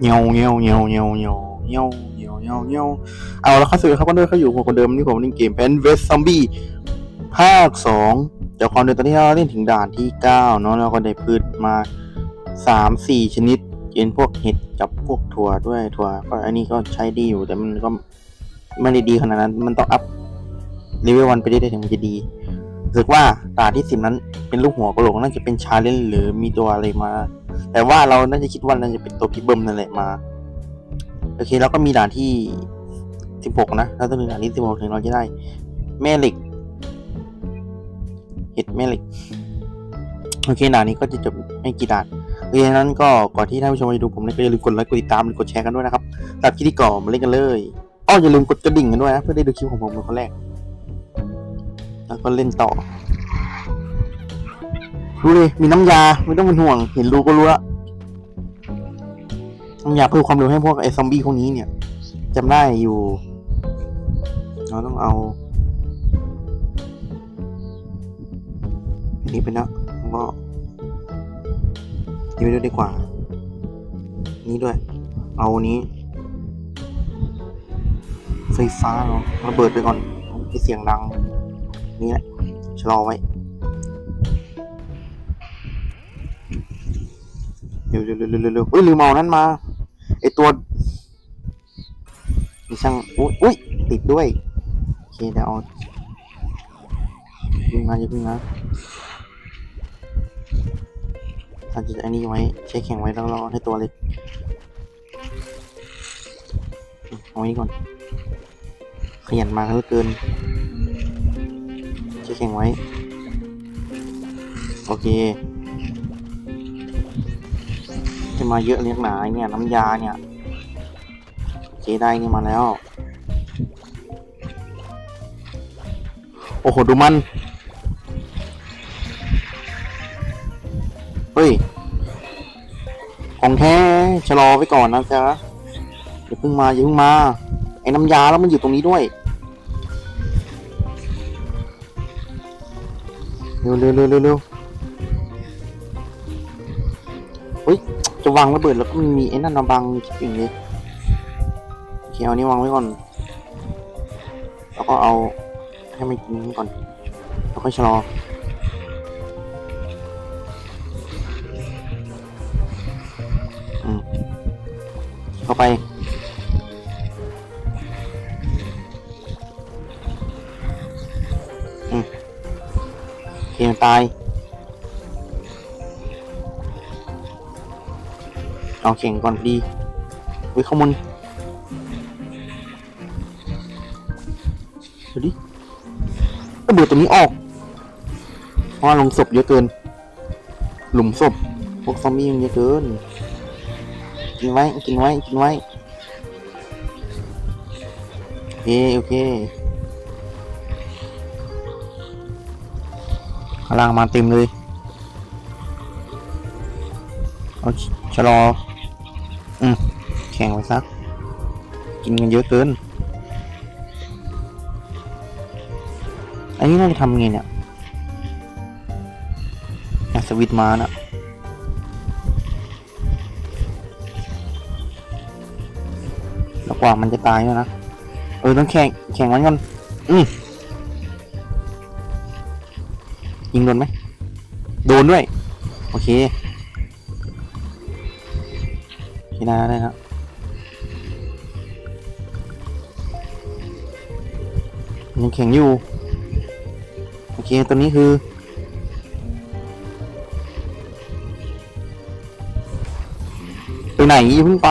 เงี้ยวเงี้ยวเงี้ยวเงี้ยวเงี้ยวเงี้ยวเงี้ยวเงี้ยวเงี้ยวเอาแล้วเข้าสู่ครับก็ด้วยเขาอยู่กับคนเดิมที่ผมเล่นเกมเป็นเวสซอมบี้ภาคสองเดี๋ยวความเดิมตอนนี้เราเล่นถึงด่านที่เก้าเนาะเราก็ได้พืชมาสามสี่ชนิดเป็นพวกเห็ดกับพวกถั่วด้วยถั่วก็อันนี้ก็ใช้ดีอยู่แต่มันก็ไม่ได้ดีขนาดนั้น มันต้องอัพเลเวลวันไปเรื่อยๆถึงมันจะดีรู้สึกว่าด่านที่สิบนั้นเป็นลูกหัวกระโหลกน่าจะเป็นชาเลนจ์หรือมีตัวอะไรมา แต่ว่าเราน่าจะคิดว่าน่าจะเป็นตัวพีเบิ้มนั่นแหละมา โอเคแล้วก็มีด่านที่สิบหกนะแล้วต้องถึงด่านที่สิบหกถึงเราจะได้ แม่เหล็ก เห็ดแม่เหล็ก โอเคด่านนี้ก็จะจบไม่กี่ด่านเพราะฉะนั้นก็ก่อนที่ท่านผู้ชมจะดูผมเนี่ยก็อย่าลืมกดไลค์กดติดตามหรือกดแชร์กันด้วยนะครับสำหรับคลิปที่ก่อนมาเล่นกันเลยอ้ออย่าลืมกดกระดิ่งกันด้วยนะเพื่อได้ดูคลิปของผมเป็นคนแรก แล้วก็เล่นต่อ ดูเลยมีน้ำยาไม่ต้องเป็นห่วง เห็นรูก็รู้ละน้ำยาเพิ่มความเร็วให้พวกไอ้ซอมบี้พวกนี้เนี่ยจำได้อยู่ เราต้องเอาอันนี้ไปแล้วแล้วก็นี่ไปด้วยดีกว่า นี้ด้วย เอาอันนี้ ไฟฟ้าเนาะระเบิดไปก่อนให้เสียงดัง นี่แหละชะลอไว้ เร็วเร็วเร็วเร็วเฮ้ยลืมเอานั้นมาไอตัวมีช่างอุ้ยอุ้ยติดด้วยโอเคเดี๋ยวเอาพึ่งมาอย่าพึ่งนะท่านจะอันนี้ไว้ใช้แข็งไว้แล้วรอให้ตัวเล็กเอาไว้ก่อน ขยันมาเหลือเกินใช้แข็งไว้ โอเค จะมาเยอะเรียกหนาเนี่ยน้ำยาเนี่ยเจได้นี่มาแล้ว โอ้โห ดูมัน เฮ้ย ของแท้ชะลอไว้ก่อนนะจ๊ะอย่าเพิ่งมาอย่าเพิ่งมา ไอ้น้ำยาแล้วมันอยู่ตรงนี้ด้วย เร็วเร็วเร็วเร็ว จะวางระเบิดแล้วก็มันมีไอ้นั่นมาบังชิปอย่างเลยโอเคเอานี้วางไว้ก่อน แล้วก็เอาให้มันกินก่อน แล้วค่อยชะลออืมเข้าไปอืมเคมันตาย เอาเข่งก่อนพอดีวิข้างบนดูดิระเบิดตัวนี้ออกเพราะลงศพเยอะเกิน หลุมศพพวกซอมบี้มันเยอะเกิน กินไว้ กินไว้ กินไว้ โอเค โอเคข้างล่างมาเต็มเลย เอาชะลอ อืมแข่งไว้ซัก กินกันเยอะเกิน อันนี้น่าจะทำไงเนี่ยอสวิตมาน่ะแล้วกว่ามันจะตายแล้วนะ เออ ต้องแข่ง แข่งมันกันอืมยิงโดนไหม โดนด้วย โอเค ที่ได้ได้ครับยังแข็งอยู่ โอเค ตัวนี้คือ ไปไหนอย่าเพิ่งไป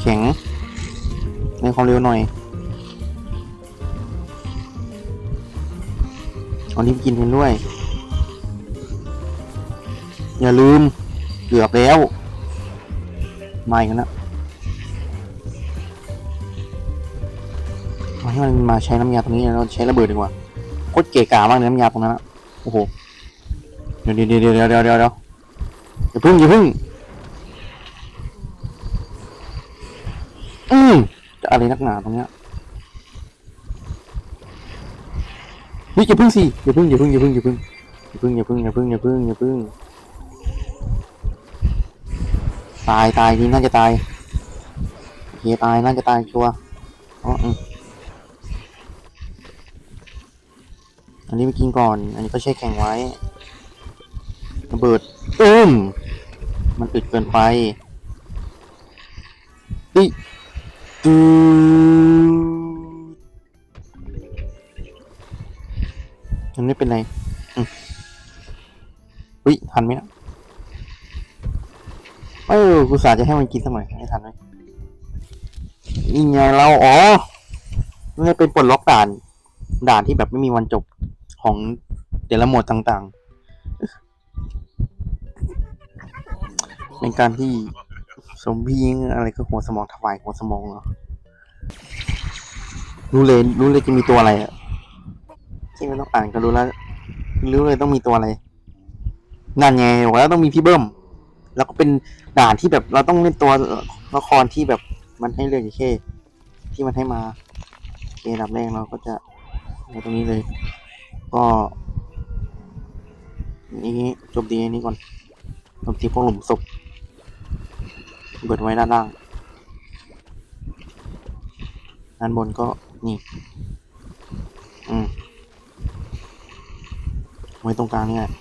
แข็งในความเร็วหน่อยเอานี้ไปกินกันด้วย อย่าลืม เกือบแล้ว มาอีกแล้วนะมาให้มันมาใช้น้ำยาตรงนี้เราใช้ระเบิดดีกว่าโคตรเก๋กามากเลยน้ำยาตรงนั้นนะโอ้โห เดี๋ยวเดี๋ยวเดี๋ยวเดี๋ยวเดี๋ยวเดี๋ยวอย่าพึ่งอย่าพึ่งอืมจะอะไรนักหนาตรงเนี้ยนี่อย่าพึ่งสิอย่าพึ่งอย่าพึ่งอย่าพึ่งอย่าพึ่งอย่าพึ่งอย่าพึ่งอย่าพึ่งอย่าพึ่งอย่าพึ่ง ตายตายนี่น่าจะตายโอเคตายน่าจะตายชัวร์อ๋ออันนี้ไปกินก่อน อันนี้ก็แช่แข็งไว้ระเบิดตุ้มมันอึดเกินไปดิตูมันไม่เป็นไรอุ้ยทันไหมนะ ออกูสาจะให้มันกินสมัยให้ทันไหมนี่ไงเราอ๋อนี่เป็นปลดล็อกด่าน ด่านที่แบบไม่มีวันจบของเดละโหมดต่างๆ เป็นการที่ซอมบี้อะไรก็หัวสมองถวายหัวสมองเหรอรู้เลยรู้เลยจะมีตัวอะไรอะที่ไม่ต้องอ่านก็รู้แล้วรู้เลยต้องมีตัวอะไร นั่นไงบอกแล้วต้องมีพี่เบิ้ม แล้วก็เป็นด่านที่แบบเราต้องเล่นตัวละครที่แบบมันให้เลือกแค่ที่มันให้มาเคดับแรกเราก็จะเอาตรงนี้เลย ก็นี่จบดีนี้ก่อนจบที่พวกหลุมศพเบิดไว้ด้านล่างด้านบนก็นี่ อืมไว้ตรงกลางนี่แหละ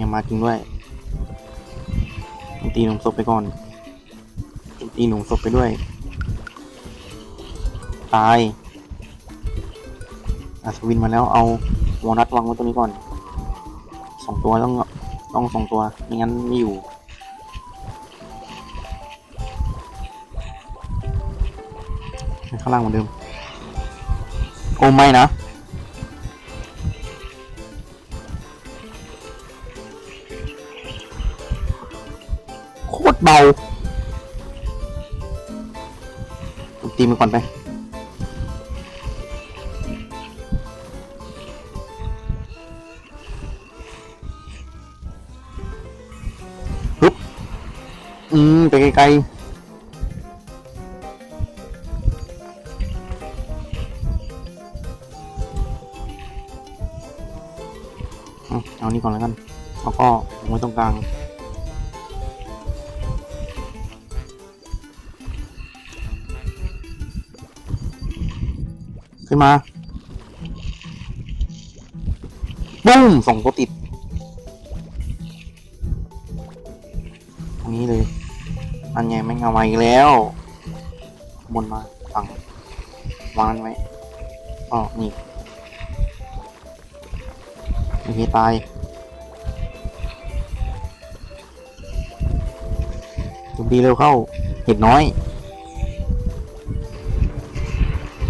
ยังมาจริงด้วย ตีหนุ่มศพไปก่อนตีหนุ่มศพไปด้วย ตายอัศวินมาแล้วเอาวอนัทวางไว้ตรงนี้ก่อนสองตัวต้องต้องสองตัวไม่งั้นไม่อยู่ข้างล่างเหมือนเดิมโอ้ไม่นะ ตรเบาตีมันก่อนไปปึ๊บอืม ไปไกลๆอืมเอานี่ก่อนแล้วกัน แล้วก็ไว้ตรงกลาง ขึ้นมาปุ้มส่งตัวติดตรงนี้เลยอันไงไม่เอามาอีกแล้ว บนมาฝังวางไว้อ๋อนี่โอเคตายจุดีเร็วเข้า เห็ดน้อย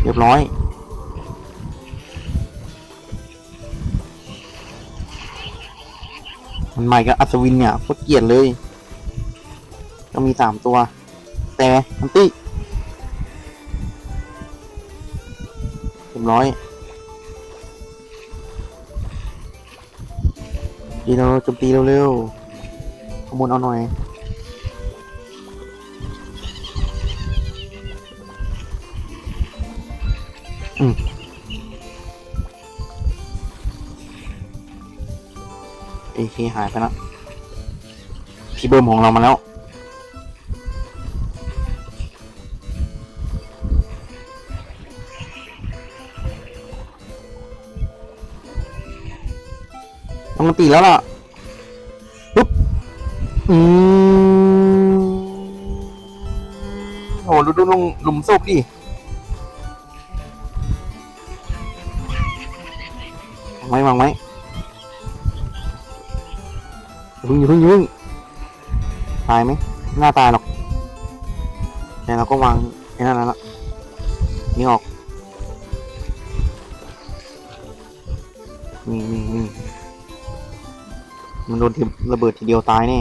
เรียบร้อย มันใหม่กับอัศวินเนี่ยโคตรเกลียดเลย ก็มีสามตัว แต่อันตี้เรียบร้อยดีเราจมตีเร็วๆขโมยเอาหน่อยอืม เอเคหายไปแล้วพี่เบิร์มของเรามาแล้ว ต้องตีแล้วล่ะ ปุ๊บ อืมโหดูดูลงหลุมโศพดิวางไว้วางไว้ พึ่งอย่าพึ่งอย่าพึ่งตายไหมหน้าตายหรอกแต่เราก็วางไอ้นั่นแล้วละนี่ออกนี่นี่นี่มันโดนทีระเบิดทีเดียวตายแน่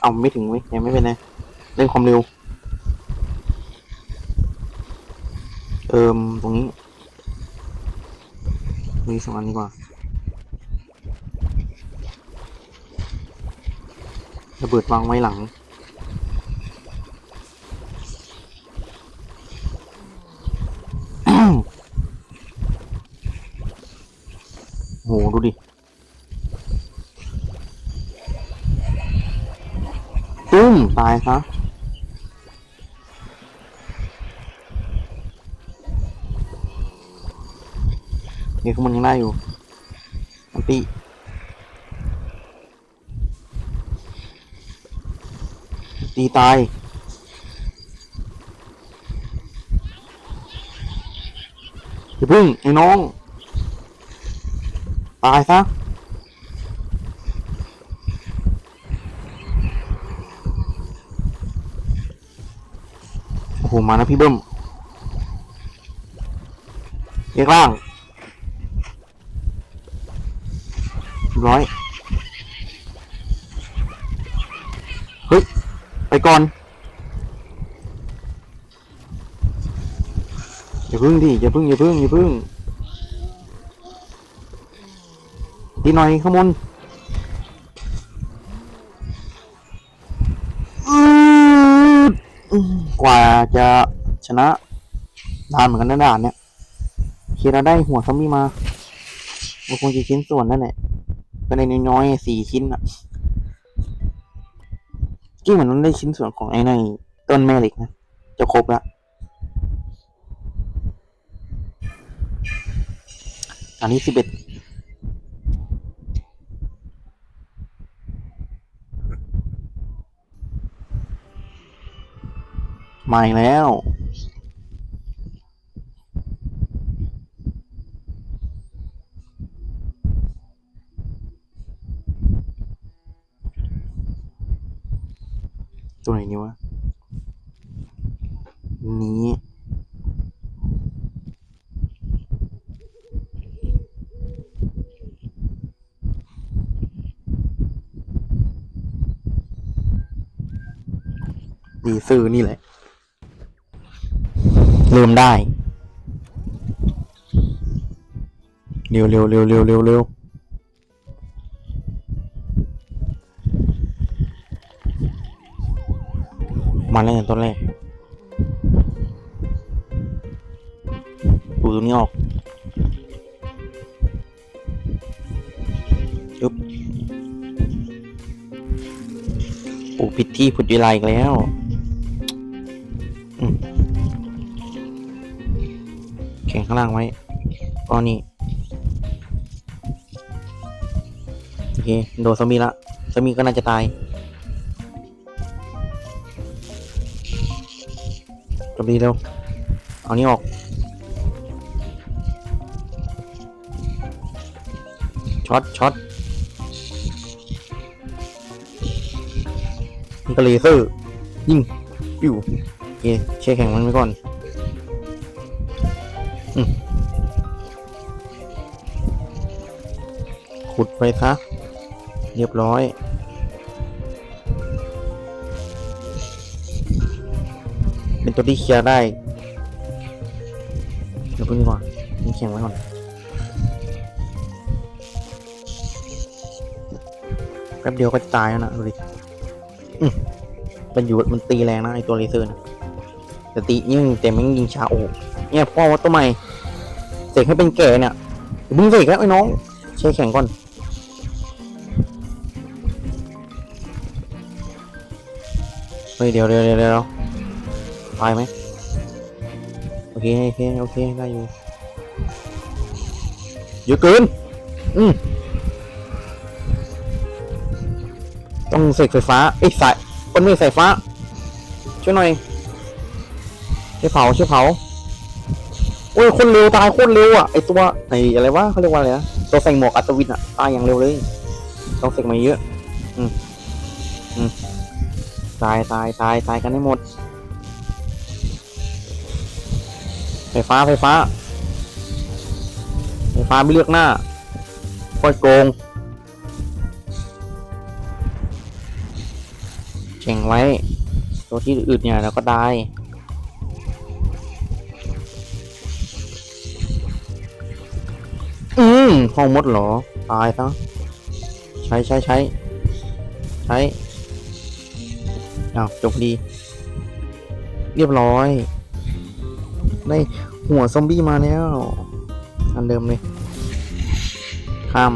เอาไม่ถึงเว้ยยังไม่เป็นไรเล่นความเร็ว เอิมตรงนี้มีสองอันดีกว่า ระเบิดวางไว้หลัง โห ดูดิปุ้มตายซะเดี๋ยวข้างบนยังได้อยู่อันตี ตีตาย อย่าพึ่ง ไอ้น้อง ตายซะโอ้โห มานะพี่เบิ้มเรียกล่างร้อยเฮ้ย ไปก่อนอย่าพึ่งดิอย่าพึ่งอย่าพึ่งอย่าพึ่งตีหน่อยข้างบนกว่าจะชนะนานเหมือนกันนะด่านเนี่ยเคเราได้หัวซอมบี้มามันคงจะชิ้นส่วนนั่นแหละก็ได้น้อยๆสี่ชิ้นอะ กี่เหมือนมันได้ชิ้นส่วนของไอ้ในต้นแม่เหล็กนะ จะครบละอันนี้สิบเอ็ดมาอีกแล้ว ตัวไหนนี่วะ นี้ ดีซื้อนี่แหละ ลืมได้ เร็วเร็วเร็วเร็วเร็วเร็ว มาแล้วต้นแรกดูตรงนี้ออกยุบโอ้ผิดที่ผิดเวลาอีกแล้วแข่งข้างล่างไว้ก็นี่ โอเค โดนซอมบี้ละซอมบี้ก็น่าจะตาย จบดีเร็ว เอานี่ออก ช็อต ช็อตมันก็เลเซอร์ ยิงอยู่โอเคเช็คแข่งมันไว้ก่อนอขุดไปซะ เรียบร้อย ตัวที่เคลียร์ได้ เดี๋ยวพึ่งดีกว่านี่แข่งไว้ก่อนแป๊บเดียวก็จะตายแล้วนะดูดิมันอยู่มันตีแรงนะไอตัวเลเซอร์นะแต่ตียิ่งแต่มันยิงช้าโอ้เนี่ยพ่อว่าตัวใหม่เสกให้เป็นแก่เนี่ยอย่าเพิ่งเสกแล้วไอ้น้องใช้แข่งก่อนเฮ้ยเดี๋ยวเดี๋ยวเดี๋ยวเดี๋ยว ตายไหมโอเคโอเคโอเคได้อยู่เยอะเกินอืมต้องเสกไฟฟ้าไอ้ยสายคนไม่สายฟ้า ช่วยหน่อยช่วยเผาช่วยเผาโอ้ยคนเร็วตายโคตรเร็วอะไอตัวไออะไรวะเขาเรียกว่าอะไรนะตัวใส่หมวกอัศวินอะตายอย่างเร็วเลยต้องเสกมาเยอะ อืมอืมตายตายตายตายกันให้หมด ฟฟ้าไฟฟ้าไฟฟ้าไม่เลือกหน้าค่อยโกงแข่งไว้ ตัวที่อื่นเนี่ยเราก็ได้อืมห้องมดเหรอ ตายซะใช้ใช้ใช้ใช้อ้าวจบดี เรียบร้อย ได้ หัวซอมบี้มาแล้ว อันเดิมเลย ข้าม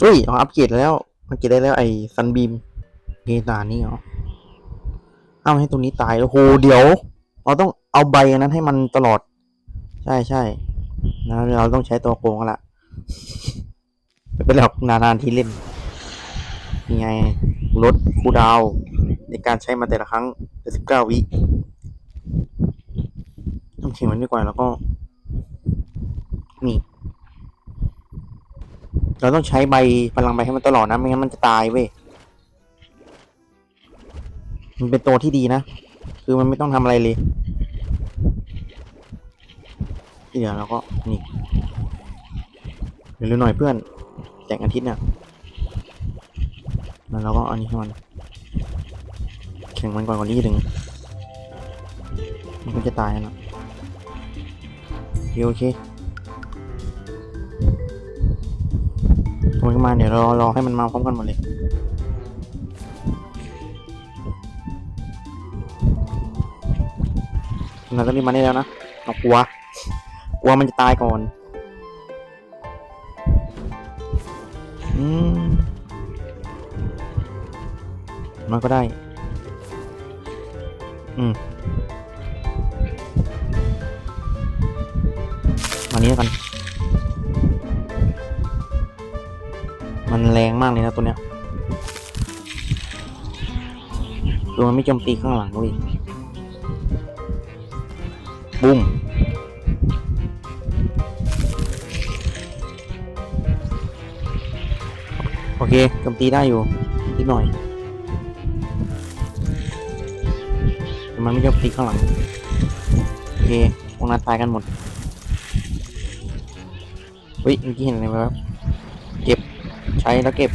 เฮ้ยเอาอัปเกรดแล้วอัปเกรดได้แล้วไอ้ซันบีมเคด่านนี้เหรอเอาให้ตรงนี้ตายโอ้โหเดี๋ยว เราต้องเอาใบอันนั้นให้มันตลอด ใช่ใช่นะเราต้องใช้ตัวโกงกันละไม่เป็นหรอกนานๆทีเล่นยังไงลดคูดาวในการใช้มาแต่ละครั้งสิบเก้าวิ เขียนมันดีกว่าแล้วก็ นี่ เราต้องใช้ใบพลังใบให้มันตลอดนะไม่งั้นมันจะตายเว้ยมันเป็นตัวที่ดีนะ คือมันไม่ต้องทำอะไรเลยที่เหลือเราก็นี่เร็วๆหน่อยเพื่อนแสงอาทิตย์เนี่ยแล้วเราก็อันนี้ให้มันแข่งมันก่อนก่อนที่จะถึงมันก็จะตายแล้ว โอเคโอเคมันมาเดี๋ยวรอรอให้มันมาพร้อมกันหมดเลยเราต้องรีบมาได้แล้วนะเรากลัว กลัวมันจะตายก่อน อืมมันก็ได้ อืม นนี้กัน มันแรงมากเลยนะตัวเนี้ยตัวมันไม่โจมตีข้างหลังด้วยบุ้มโอเคโจมตีได้อยู่นิดหน่อยแต่มันไม่โจมตีข้างหลัง โอเคพวกนั้นตายกันหมด เฮ้ยเมื่อกี้เห็นอะไรไหมครับ เก็บ ใช้แล้วเก็บ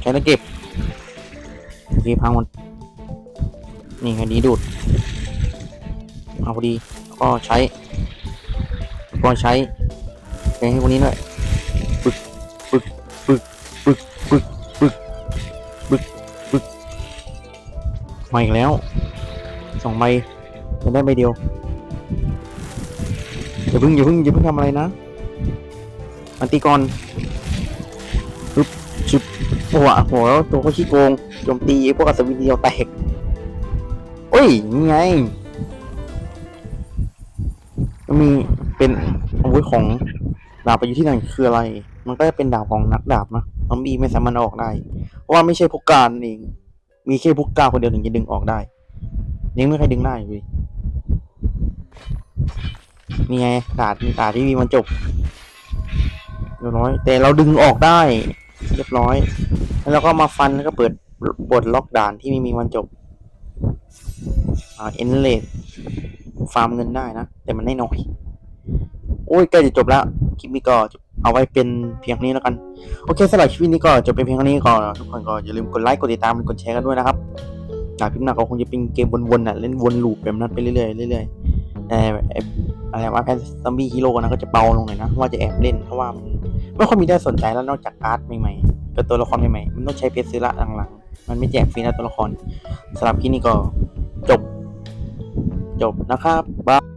ใช้แล้วเก็บโอเคพังหมด นี่ไงดีดูด เอาพอดี ก็ใช้ ก็ใช้แกงให้พวกนี้ด้วยปึกปึกปึกปึกปึกปึกปึกปึกมาอีกแล้วสองใบจะได้ใบเดียว อย่าเพิ่งอย่าเพิ่งอย่าเพิ่งทำอะไรนะอันตีก่อนปึ๊บชึบโอ้โหโหแล้วตัวก็ขี้โกงโจมตีพวกอัศวินเดียวแตกโอ้ยนี่ไงมันมีเป็นอาวุธของดาบไประยุทธ์ที่ไหนคืออะไร มันก็จะเป็นดาบของนักดาบนะซอมบี้ไม่สามารถอออกได้ เพราะว่าไม่ใช่พวกการเอง มีแค่พวกกาคนเดียวถึงจะดึงออกได้ยังไม่ใครดึงได้เลย นี่ไงดาบดาบที่มีมันจบเรียบร้อย แต่เราดึงออกได้ เรียบร้อย แล้วเราก็มาฟันแล้วก็เปิดบทล็อกด่านที่ไม่มีวันจบอ่าเอ็นเลดฟาร์มเงินได้นะ แต่มันได้น้อยโอ้ยใกล้จะจบแล้วคลิปนี้ก็เอาไว้เป็นเพียงนี้แล้วกัน โอเคสำหรับคลิปนี้ก็จบเป็นเพียงนี้ก่อนทุกคนก็อย่าลืมกดไลค์กดติดตามกดแชร์กันด้วยนะครับจากคลิปหน้าก็คงจะเป็นเกมวนๆน่ะเล่นวนลูปแบบนั้นไปเรื่อยๆเรื่อยๆ แต่อะไรว่าแพนซัมบี้ฮีโร่นะก็จะเบาลงหน่อยนะว่าจะแอบเล่นเพราะว่ามันไม่ค่อยมีได้สนใจแล้วนอกจากการ์ดใหม่ๆกับตัวละครใหม่ๆมันต้องใช้เพชรซื้อละหลังๆมันไม่แจกฟรีนะตัวละครสำหรับคลิปนี้ก็จบ จบนะครับบาย